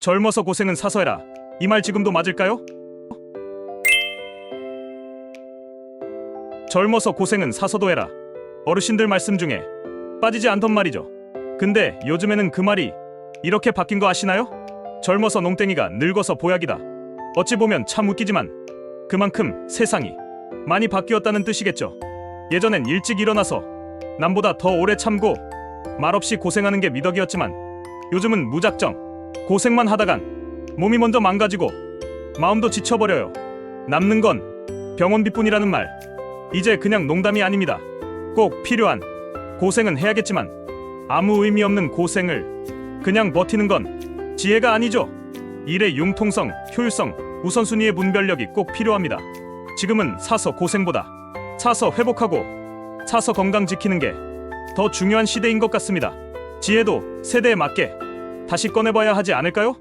젊어서 고생은 사서 해라. 이 말 지금도 맞을까요? 젊어서 고생은 사서도 해라. 어르신들 말씀 중에 빠지지 않던 말이죠. 근데 요즘에는 그 말이 이렇게 바뀐 거 아시나요? 젊어서 농땡이가 늙어서 보약이다. 어찌 보면 참 웃기지만 그만큼 세상이 많이 바뀌었다는 뜻이겠죠. 예전엔 일찍 일어나서 남보다 더 오래 참고 말없이 고생하는 게 미덕이었지만 요즘은 무작정 고생만 하다간 몸이 먼저 망가지고 마음도 지쳐버려요. 남는 건 병원비뿐이라는 말 이제 그냥 농담이 아닙니다. 꼭 필요한 고생은 해야겠지만 아무 의미 없는 고생을 그냥 버티는 건 지혜가 아니죠. 일의 융통성, 효율성, 우선순위의 분별력이 꼭 필요합니다. 지금은 사서 고생보다 사서 회복하고 사서 건강 지키는 게 더 중요한 시대인 것 같습니다. 지혜도 세대에 맞게 다시 꺼내봐야 하지 않을까요?